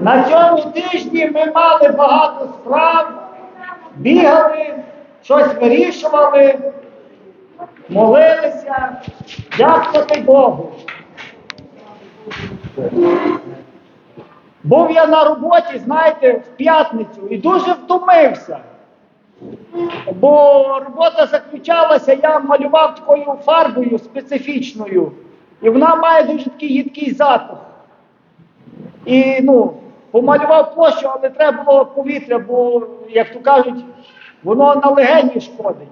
На цьому тижні ми мали багато справ, бігали, щось вирішували, молилися. Дякувати Богу. Був я на роботі, знаєте, в п'ятницю і дуже втомився. Бо робота заключалася, я малював такою фарбою специфічною, і вона має дуже такий їдкий запах. І ну, помалював площу, але треба було повітря, бо, як то кажуть, воно на легені шкодить.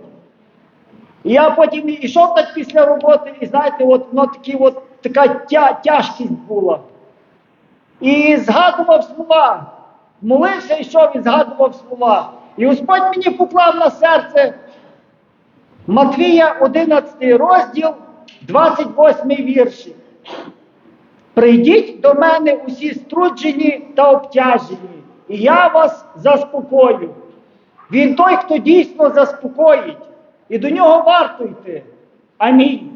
І я потім ішов так після роботи, і знаєте, от воно такі, от, така тя, тяжкість була. І згадував слова. Молився, йшов і згадував слова. І Господь мені поклав на серце Матвія 11 розділ, 28 вірші. Прийдіть до мене усі струджені та обтяжені, і я вас заспокою. Він той, хто дійсно заспокоїть, і до нього варто йти. Амінь.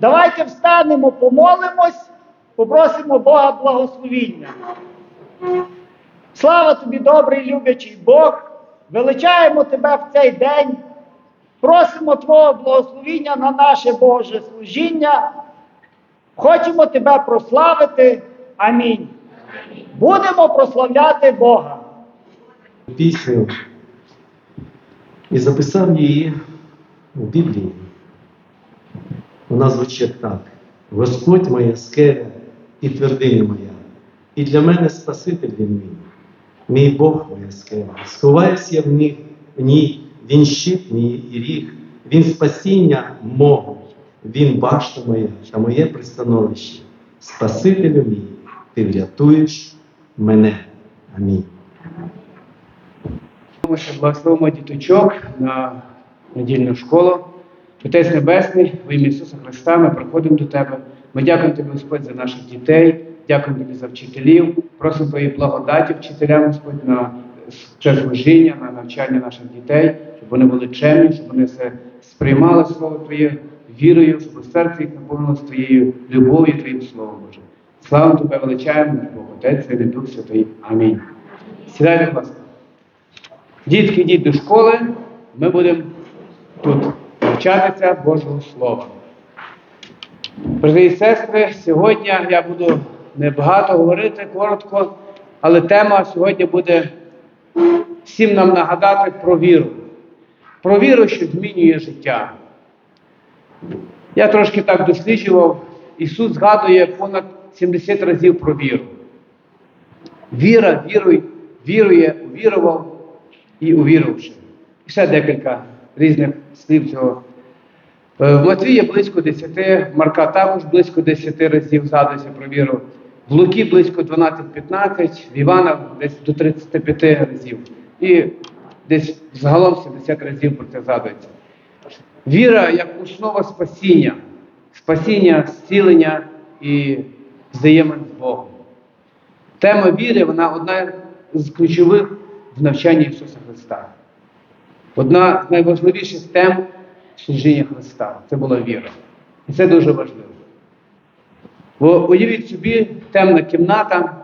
Давайте встанемо, помолимось, попросимо Бога благословіння. Слава тобі, добрий, люблячий Бог! Величаємо тебе в цей день, просимо Твого благословіння на наше Боже служіння. Хочемо тебе прославити. Амінь. Будемо прославляти Бога. пісню і записав її у Біблії. Вона звучить так: Господь моя скеля і твердиня моя, і для мене Спаситель він мій, мій Бог моя скеля. Сховаюся в ній, в ній, він щит мій і ріг, він спасіння мого, він башта моя та моє пристановище. Спасителю мій, ти врятуєш мене. Амінь. Ми ще благословимо діточок на недільну школу. Отець Небесний, в ім'я Ісуса Христа, ми приходимо до Тебе. Ми дякуємо Тобі, Господь, за наших дітей, дякуємо Тобі за вчителів, просимо Твої благодаті вчителям, Господь, на це служіння, на навчання наших дітей, щоб вони були чемні, щоб вони все сприймали Слово Твоє вірою, щоб серце їх наповнилося Твоєю любов'ю, Твоїм Словом Боже. Слава Тебе величаємо, наш Бог, Отець, і Дух Святий. Амінь. Сідайте, будь ласка. Дітки, йдіть до школи, ми будемо тут навчатися Божого Слова. Брати і сестри, сьогодні я буду небагато говорити, коротко, але тема сьогодні буде всім нам нагадати про віру. Про віру, що змінює життя. Я трошки так досліджував, Ісус згадує понад 70 разів про віру. Віра, віруй, вірує, увірував і увірувавши. І ще декілька різних слів цього. Е, В Матвія близько 10, Марка також близько 10 разів згадується про віру. В Луки близько 12-15, в Івана десь до 35 разів. І десь загалом 70 разів про це згадується. Віра як основа спасіння, спасіння, зцілення і взаємин з Богом. Тема віри, вона одна з ключових в навчанні Ісуса Христа. Одна з найважливіших тем служіння Христа це була віра. І це дуже важливо. Бо уявіть собі, темна кімната,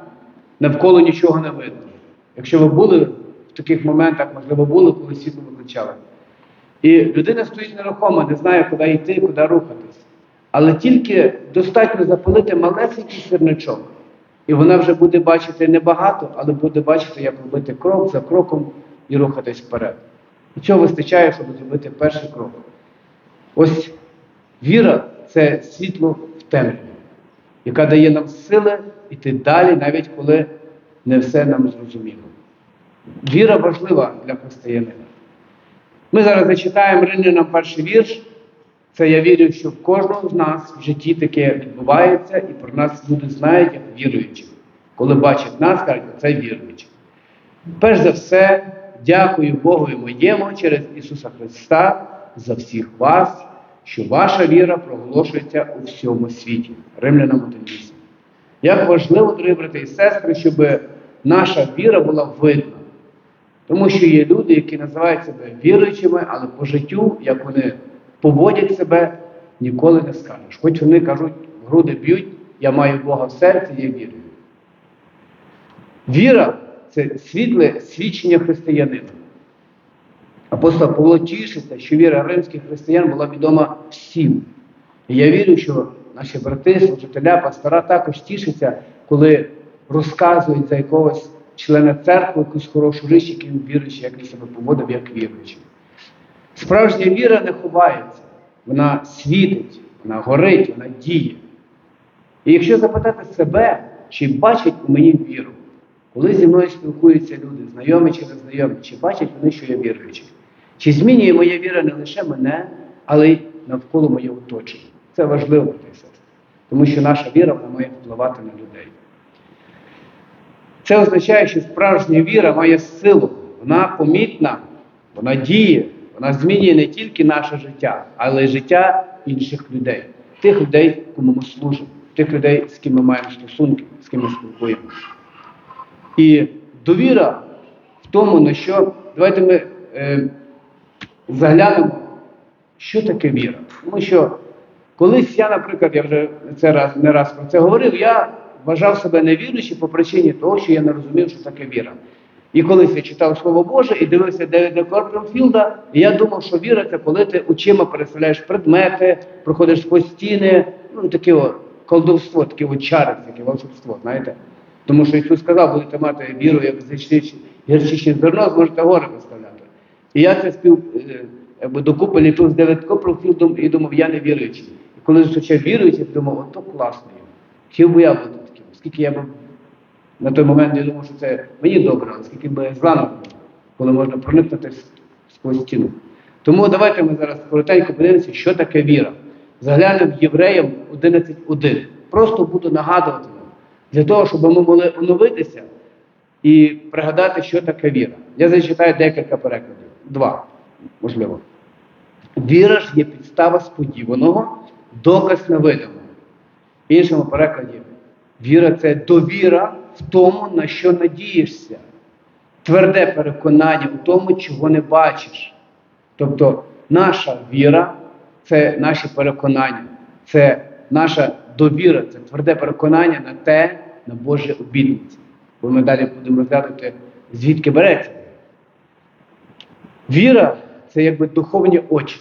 навколо нічого не видно. Якщо ви були в таких моментах, можливо, були, коли світло виключали. І людина стоїть нерухомо, не знає, куди йти, куди рухатись. Але тільки достатньо запалити малесенький сірничок. І вона вже буде бачити не багато, але буде бачити, як робити крок за кроком і рухатись вперед. І цього вистачає, щоб зробити перший крок. Ось віра це світло в темряві, яка дає нам сили йти далі, навіть коли не все нам зрозуміло. Віра важлива для християнина. Ми зараз зачитаємо Римлянам перший вірш. Це я вірю, що в кожного з нас в житті таке відбувається, і про нас люди знають як віруючих. Коли бачать нас, кажуть, це віруючі. Перш за все, дякую Богу і моєму через Ісуса Христа за всіх вас, що ваша віра проголошується у всьому світі. Римлянам 1.8. Як важливо, дорогі брати і сестри, щоб наша віра була видна. Тому що є люди, які називають себе віруючими, але по життю, як вони поводять себе, ніколи не скажеш. Хоч вони кажуть груди б'ють, я маю Бога в серці, я вірю. Віра це світле свідчення християнина. Апостол Павло тішиться, що віра римських християн була відома всім. І я вірю, що наші брати, служителя, пастора також тішаться, коли розказують за якогось члена церкви якусь хорошу річ, який він віруючий, як він себе поводив, як віруючий. Справжня віра не ховається, вона світить, вона горить, вона діє. І якщо запитати себе, чи бачать у мені віру, коли зі мною спілкуються люди, знайомі чи незнайомі, чи бачать вони, що я віруючий? Чи змінює моя віра не лише мене, але й навколо моє оточення? Це важливо сестри. тому що наша віра вона має впливати на людей. Це означає, що справжня віра має силу, вона помітна, вона діє, вона змінює не тільки наше життя, але й життя інших людей, тих людей, кому ми служимо, тих людей, з ким ми маємо стосунки, з ким ми спілкуємося. І довіра в тому, на що давайте ми е, заглянемо, що таке віра. Тому що колись я, наприклад, я вже це раз не раз про це говорив, я вважав себе невіруючим по причині того, що я не розумів, що таке віра. І колись я читав Слово Боже і дивився Девіда Корпенфілда, і я думав, що віра це коли ти очима переселяєш предмети, проходиш сквозь стіни, ну таке о, колдовство, таке от чари, таке волшебство, знаєте. Тому що Ісус сказав, будете мати віру, як гірчичне зерно, зможете гори виставляти. І я це спів е, докупи ліпив з Девід Копперфілдом і думав, я не віруючий. І коли зустрічав віруючий, думав, ото класно. Хотів би я бути таким, оскільки я б на той момент я думав, що це мені добре, але скільки би зла було, коли можна проникнути сквозь стіну. Тому давайте ми зараз коротенько подивимося, що таке віра. Заглянемо Євреям 11.1. Просто буду нагадувати нам, для того, щоб ми могли оновитися і пригадати, що таке віра. Я зачитаю декілька перекладів. Два, можливо. Віра ж є підстава сподіваного, доказ невидимого. В іншому перекладі, віра це довіра в тому, на що надієшся. Тверде переконання у тому, чого не бачиш. Тобто наша віра це наші переконання, це наша довіра, це тверде переконання на те, на Божі обітниці. Бо ми далі будемо розглядати, звідки береться. Віра це якби духовні очі.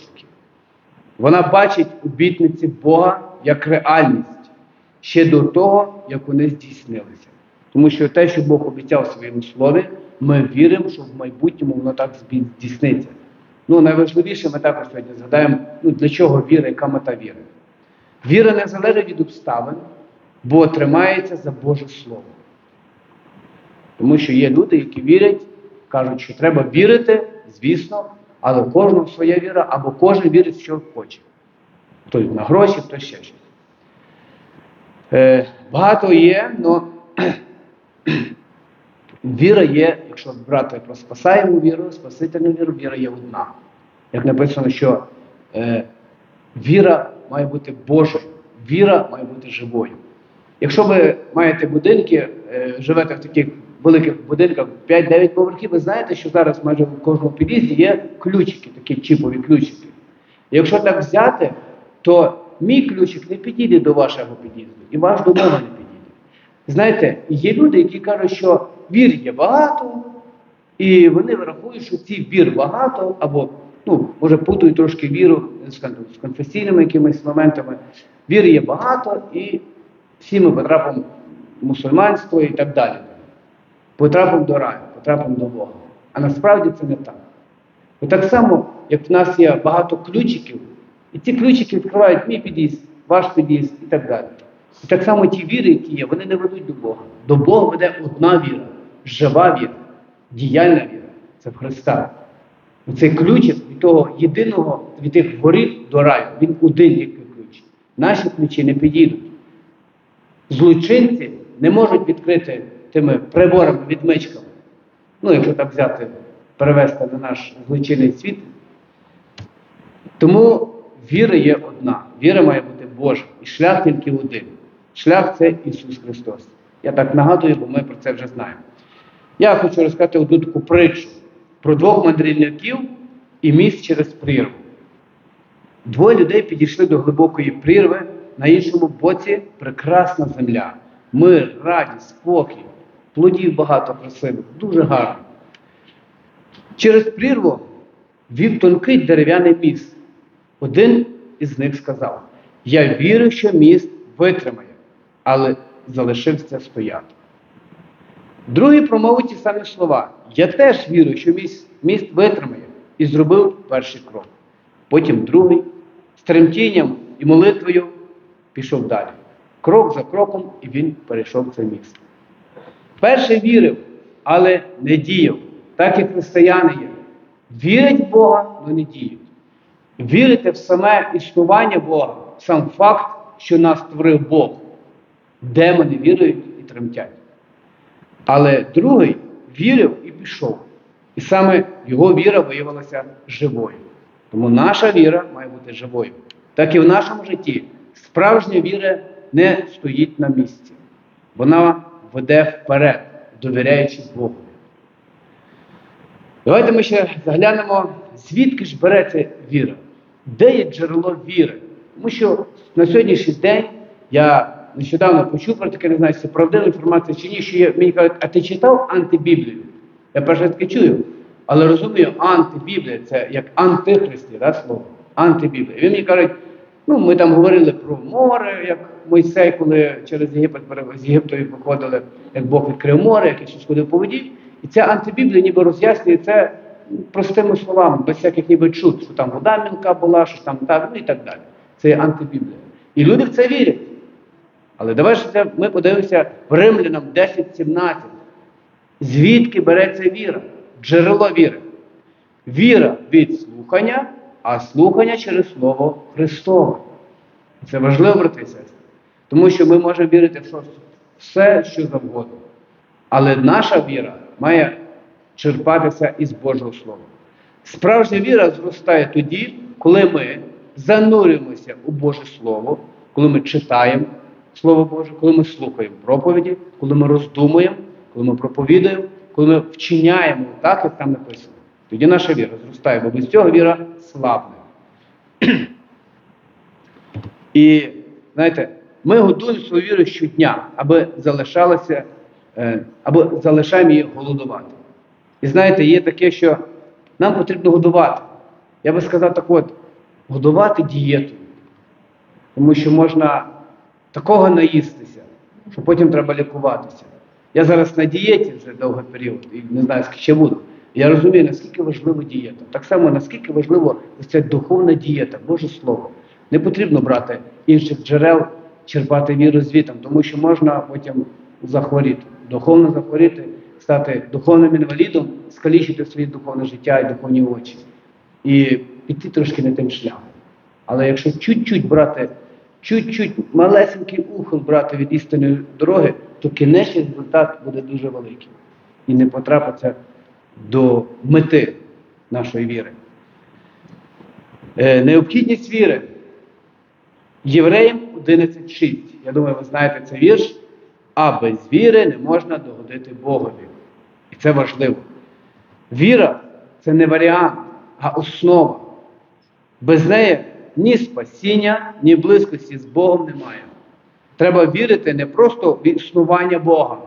Вона бачить обітниці Бога як реальність ще до того, як вони здійснилися. Тому що те, що Бог обіцяв в своєму слові, ми віримо, що в майбутньому воно так здійсниться. Ну, найважливіше, ми також сьогодні згадаємо, ну, для чого віра, яка мета віри. Віра не залежить від обставин, бо тримається за Боже Слово. Тому що є люди, які вірять, кажуть, що треба вірити, звісно, але у кожного своя віра, або кожен вірить, що хоче. Хтось на гроші, хтось ще щось. Е, багато є, але віра є, якщо брати про спасаєму віру, спасительну віру, віра є одна. Як написано, що е, віра має бути Божою, віра має бути живою. Якщо ви маєте будинки, е, живете в таких великих будинках 5-9 поверхів, ви знаєте, що зараз майже в кожному під'їзді є ключики, такі чіпові ключики. Якщо так взяти, то мій ключик не підійде до вашого під'їзду, і ваш до мого не підійде. Знаєте, є люди, які кажуть, що вір є багато, і вони врахують, що ці вір багато, або, ну, може, путають трошки віру з конфесійними якимись моментами. Вір є багато, і всі ми потрапимо в мусульманство і так далі. Потрапимо до раю, потрапимо до Бога. А насправді це не так. Бо так само, як в нас є багато ключиків, і ці ключики відкривають мій під'їзд, ваш під'їзд і так далі. І так само ті віри, які є, вони не ведуть до Бога. До Бога веде одна віра, жива віра, діяльна віра. Це в Христа. Цей ключик від того єдиного, від тих воріт до раю, він один як ключ. Наші ключі не підійдуть. Злочинці не можуть відкрити тими приборами, відмичками. Ну, якщо так взяти, перевести на наш злочинний світ. Тому віра є одна. Віра має бути Божа. І шлях тільки один. Шлях це Ісус Христос. Я так нагадую, бо ми про це вже знаємо. Я хочу розказати одну таку притчу про двох мандрівників і міст через прірву. Двоє людей підійшли до глибокої прірви на іншому боці прекрасна земля, мир, радість, спокій, плодів багато красивих, дуже гарно. Через прірву вів тонкий дерев'яний міст. Один із них сказав: Я вірю, що міст витримає, але залишився стояти. Другий промовив ті самі слова. Я теж вірю, що міст, міст витримає, і зробив перший крок. Потім другий, з тремтінням і молитвою пішов далі. Крок за кроком, і він перейшов цей міст. Перший вірив, але не діяв, так і християни є. Вірять в Бога, але не діють. Вірити в саме існування Бога, сам факт, що нас створив Бог. Демони вірують і тремтять. Але другий вірив і пішов. І саме його віра виявилася живою. Тому наша віра має бути живою. Так і в нашому житті справжня віра не стоїть на місці. Вона веде вперед, довіряючи Богу. Давайте ми ще заглянемо, звідки ж береться віра, де є джерело віри. Тому що на сьогоднішній день я нещодавно почув про таке, не знаю, це правдива інформація чи ні, що є, мені кажуть, а ти читав антибіблію? Я перше таки чую, але розумію, антибіблія це як антихристі, да, слово, антибіблія. І він мені кажуть, ну ми там говорили про море, як Мойсей, коли через Єгипет з Єгиптою виходили, як Бог відкрив море, як Ісус ходив по воді. І ця антибіблія ніби роз'яснює це простими словами, без всяких ніби чуд, що там вода мілка була, що там так, ну і так далі. Це є антибіблія. І люди в це вірять. Але давай ж ми подивимося в Римлянам 10.17. Звідки береться віра? Джерело віри. Віра від слухання, а слухання через Слово Христове. Це важливо, брати і сестри. Тому що ми можемо вірити в все, що завгодно. Але наша віра має черпатися із Божого Слова. Справжня віра зростає тоді, коли ми занурюємося у Боже Слово, коли ми читаємо Слово Боже, коли ми слухаємо проповіді, коли ми роздумуємо, коли ми проповідуємо, коли ми вчиняємо так, як там написано. Тоді наша віра зростає, бо без цього віра слабне. І знаєте, ми годуємо свою віру щодня, аби залишалося, е, або залишаємо її голодувати. І знаєте, є таке, що нам потрібно годувати. Я би сказав так от, годувати дієту. Тому що можна такого наїстися, що потім треба лікуватися. Я зараз на дієті вже довгий період і не знаю, скільки ще буду. Я розумію, наскільки важлива дієта. Так само, наскільки важливо ось ця духовна дієта, Боже Слово. Не потрібно брати інших джерел, черпати віру звітом, тому що можна потім захворіти, духовно захворіти, стати духовним інвалідом, скалічити своє духовне життя і духовні очі. І піти трошки не тим шляхом. Але якщо чуть-чуть брати, чуть-чуть малесенький ухил брати від істинної дороги, то кінечний результат буде дуже великий. І не потрапиться до мети нашої віри. Е, необхідність віри. Євреям 11.6. Я думаю, ви знаєте цей вірш. А без віри не можна догодити Богові. І це важливо. Віра це не варіант, а основа. Без неї ні спасіння, ні близькості з Богом немає. Треба вірити не просто в існування Бога.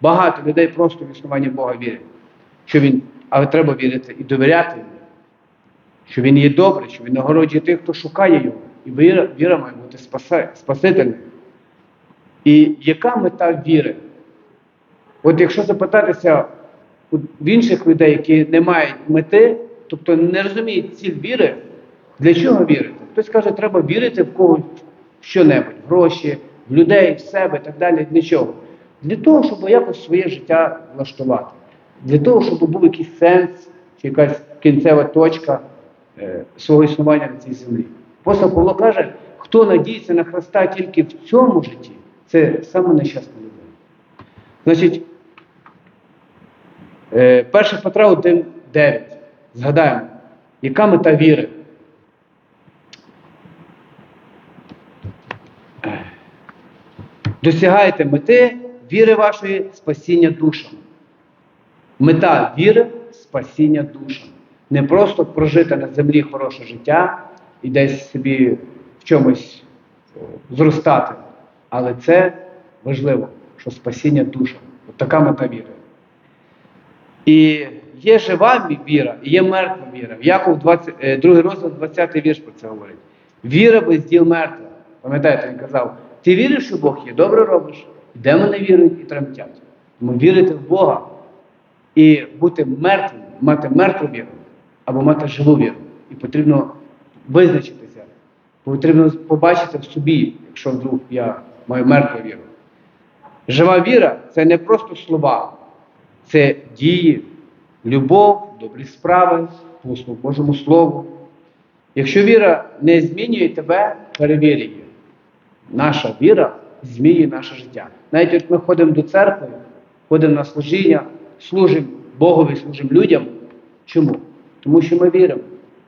Багато людей просто в існування Бога вірять. Що він, але треба вірити і довіряти йому. Що він є добрий, що він нагороджує тих, хто шукає його. І віра, віра має бути спасительною. І яка мета віри? От якщо запитатися в інших людей, які не мають мети, тобто не розуміють ціль віри, для чого вірити? Хтось каже, треба вірити в когось що-небудь, в гроші, в людей, в себе і так далі. Для чого? Для того, щоб якось своє життя влаштувати. Для того, щоб був якийсь сенс чи якась кінцева точка е, свого існування на цій землі. Апостол Павло каже, хто надіється на Христа тільки в цьому житті, це саме нещасна людина. Значить, е, 1 Петра 1.9. Згадаємо, яка мета віри? Е, Досягаєте мети віри вашої спасіння душам. Мета віри спасіння душам. Не просто прожити на землі хороше життя і десь собі в чомусь зростати. Але це важливо, що спасіння душа. От така мета віри. І є жива віра, і є мертва віра. Яков 20, е, другий розділ, 20 вірш про це говорить. Віра без діл мертва. Пам'ятаєте, він казав, ти віриш, що Бог є, добре робиш. Демони не вірують і тремтять. Тому вірити в Бога і бути мертвим, мати мертву віру або мати живу віру. І потрібно визначитися, потрібно побачити в собі, якщо вдруг я маю мертву віру. Жива віра це не просто слова, це дії, любов, добрі справи, послуг Божому Слову. Якщо віра не змінює тебе, перевір її. Наша віра змінює наше життя. Навіть от ми ходимо до церкви, ходимо на служіння, служимо Богові, служимо людям. Чому? Тому що ми віримо.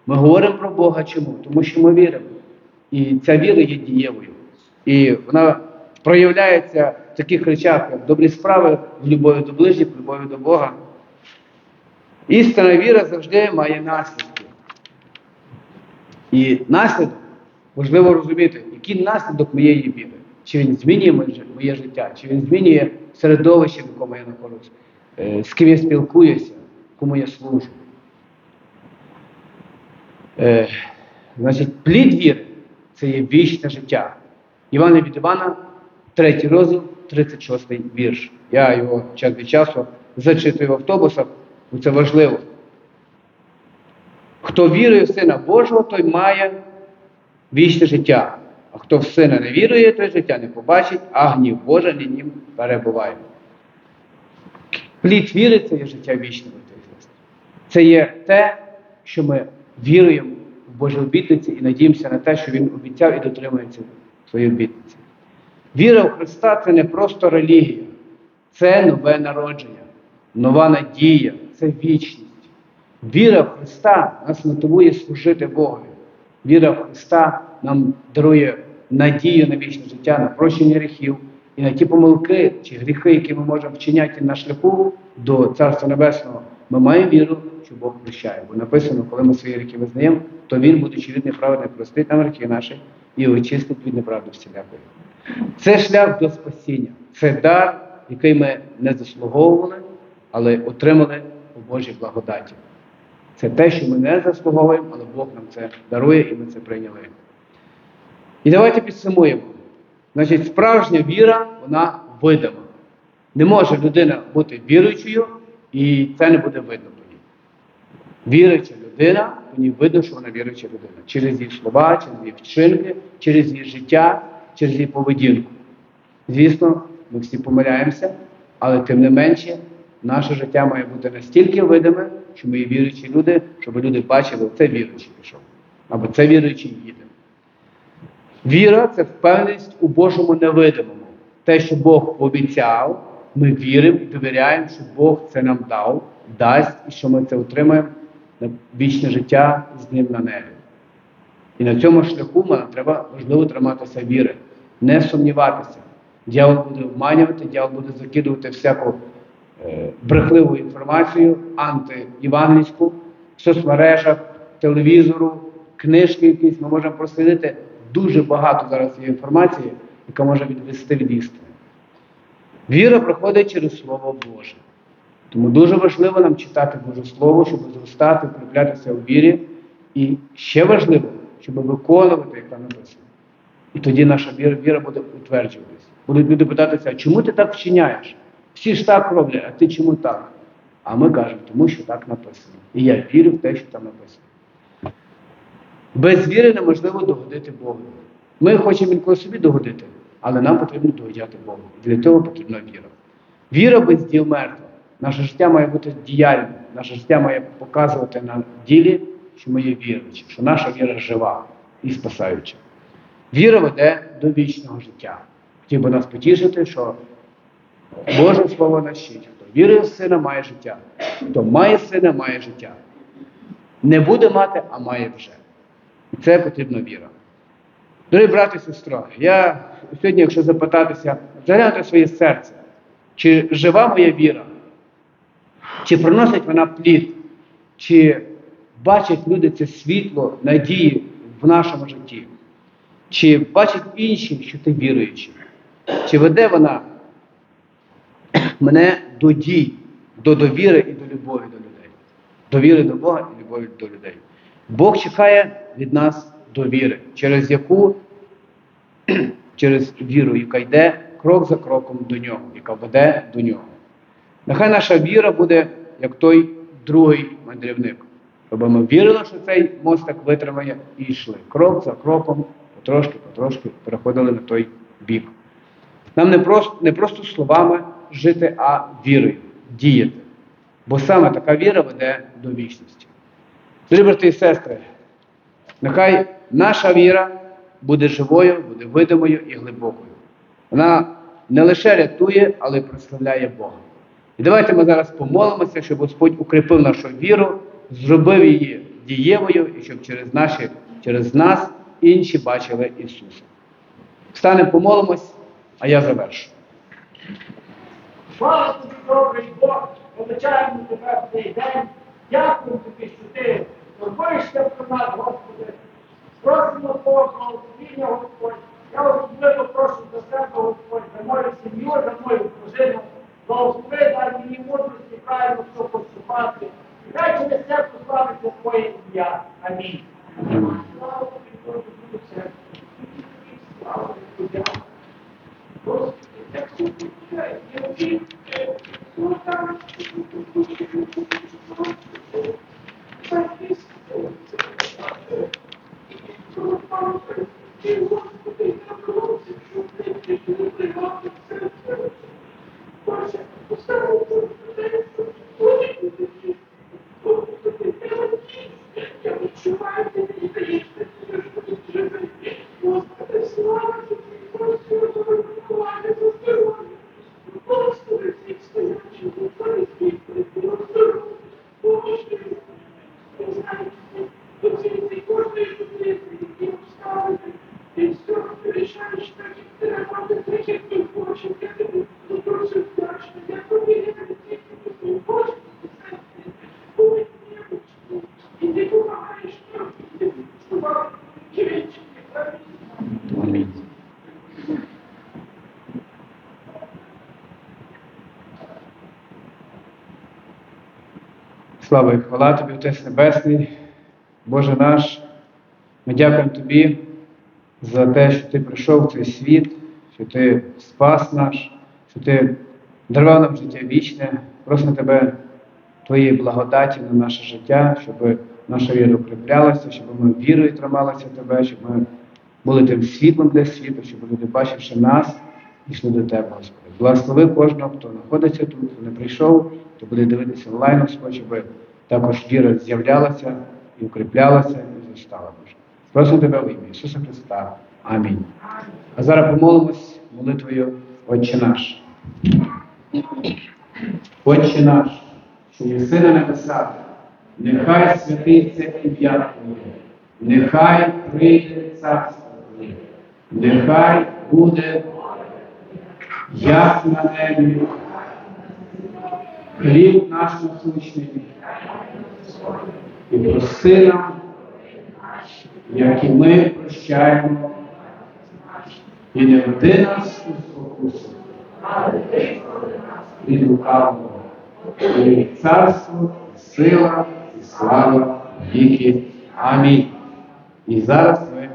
Ми говоримо про Бога чому? Тому що ми віримо. І ця віра є дієвою. І вона проявляється в таких речах, як добрі справи, в любові до ближніх, в любові до Бога. Істинна віра завжди має наслідки. І наслідок важливо розуміти, який наслідок моєї віри. Чи він змінює моє життя, чи він змінює середовище, в якому я знаходжусь, з ким я спілкуюся, кому я служу. Е, Значить, плід віри це є вічне життя. Івана від Івана, 3 розділ, 36 вірш. Я його час від часу зачитую в автобусах, бо це важливо. Хто вірує в Сина Божого, той має вічне життя. А хто в Сина не вірує, той життя не побачить, а гнів Божий на нім перебуває. Плід віри це є життя вічне. Це є те, що ми віруємо в Божі обітниці і надіємося на те, що Він обіцяв і дотримується своєї обітниці. Віра в Христа це не просто релігія, це нове народження, нова надія, це вічність. Віра в Христа нас мотивує служити Богові. Віра в Христа нам дарує надію на вічне життя, на прощення гріхів ті помилки чи гріхи, які ми можемо вчиняти на шляху до Царства Небесного. Ми маємо віру, що Бог прощає. Бо написано, коли ми свої гріхи визнаємо, то Він, будучи від неправди, простить нам гріхи наші і очистить від неправди всілякої. Це шлях до спасіння, це дар, який ми не заслуговували, але отримали у Божій благодаті. Це те, що ми не заслуговуємо, але Бог нам це дарує і ми це прийняли. І давайте підсумуємо. Значить, справжня віра, вона видима. Не може людина бути віруючою, і це не буде видно по ній. Віруюча людина, по ній видно, що вона віруюча людина. Через її слова, через її вчинки, через її життя, через її поведінку. Звісно, ми всі помиляємося, але тим не менше, наше життя має бути настільки видиме, що ми є віруючі люди, щоб люди бачили, це віруючий пішов. Або це віруючий їде. Віра це впевненість у Божому невидимому. Те, що Бог обіцяв, ми віримо і довіряємо, що Бог це нам дав, дасть, і що ми це отримаємо на вічне життя з ним на небі. І на цьому шляху нам треба важливо триматися віри, не сумніватися. Дьявол буде обманювати, дьявол буде закидувати всяку е, брехливу інформацію, антиєвангельську, в соцмережах, телевізору, книжки якісь. Ми можемо прослідити дуже багато зараз є інформації, яка може відвести від істини. Віра проходить через Слово Боже. Тому дуже важливо нам читати Боже Слово, щоб зростати, укріплятися у вірі. І ще важливо, щоб виконувати, як там написано. І тоді наша віра, віра буде утверджуватися. Будуть люди питатися, а чому ти так вчиняєш? Всі ж так роблять, а ти чому так? А ми кажемо, тому що так написано. І я вірю в те, що там написано. Без віри неможливо догодити Богу. Ми хочемо інколи собі догодити, але нам потрібно догодяти Богу. Для того потрібна віра. Віра без діл мертва. Наше життя має бути діяльним, наше життя має показувати на ділі, що ми є віруючі, що наша віра жива і спасаюча. Віра веде до вічного життя. Хотів би нас потішити, що Боже Слово навчить, хто вірує в сина, має життя. Хто має сина, має життя. Не буде мати, а має вже. І це потрібна віра. Дорогі брати і сестри, я сьогодні, якщо запитатися, заглянути своє серце, чи жива моя віра, чи приносить вона плід, чи бачать люди це світло, надії в нашому житті. Чи бачать інші, що ти віруючий? Чи веде вона мене до дій, до довіри і до любові до людей? Довіри до Бога і любові до людей. Бог чекає від нас довіри, через яку через віру, яка йде крок за кроком до нього, яка веде до нього. Нехай наша віра буде як той другий мандрівник. Щоб ми вірили, що цей мостик витримає і йшли. Крок за кроком, потрошки, потрошки переходили на той бік. Нам не просто, не просто словами жити, а вірою, діяти. Бо саме така віра веде до вічності. Дорогі брати і сестри, нехай наша віра буде живою, буде видимою і глибокою. Вона не лише рятує, але й прославляє Бога. І давайте ми зараз помолимося, щоб Господь укріпив нашу віру, зробив її дієвою і щоб через, наші, через нас інші бачили Ісуса. Встанемо, помолимось, а я завершу. Слава тобі, добрий Бог, величаємо тебе в цей день. Дякую тобі, що ти турбуєшся про нас, Господи. Просимо Бога, благословіння, Господь. Я особливо прошу за себе, Господь, за мою сім'ю, за мою дружину. Благослови, дай мені мудрості правильно все поступати. І хай через це прославиться Твоє ім'я. Амінь. Слава тобі, Боже. Слава тобі. Господи, як тут я вірю. Амінь. Слава і хвала тобі, Отець Небесний, Боже наш. Ми дякуємо Тобі за те, що Ти прийшов в цей світ, що Ти спас наш, що Ти дарував нам життя вічне. Просимо Тебе Твоєї благодаті на наше життя, щоб наша віра укріплялася, щоб ми вірою трималися Тебе, щоб ми були тим світлом для світу, щоб люди, бачивши нас, йшли до Тебе, Господи. Благослови кожного, хто знаходиться тут, хто не прийшов, хто буде дивитися онлайн, Господь, щоб також віра з'являлася і укріплялася і зростала, Боже. Просимо Тебе в ім'я Ісуса Христа. Амінь. А зараз помолимось молитвою Отче наш. Отче наш, що єси на небесах, нехай святиться ім'я Твоє, нехай прийде царство нехай буде як на небі, хліб наш насущний, і прости нам, як і ми прощаємо, і не веди нас у спокусу, від лукавого, і царство, і сила, і слава, віки. Амінь. І зараз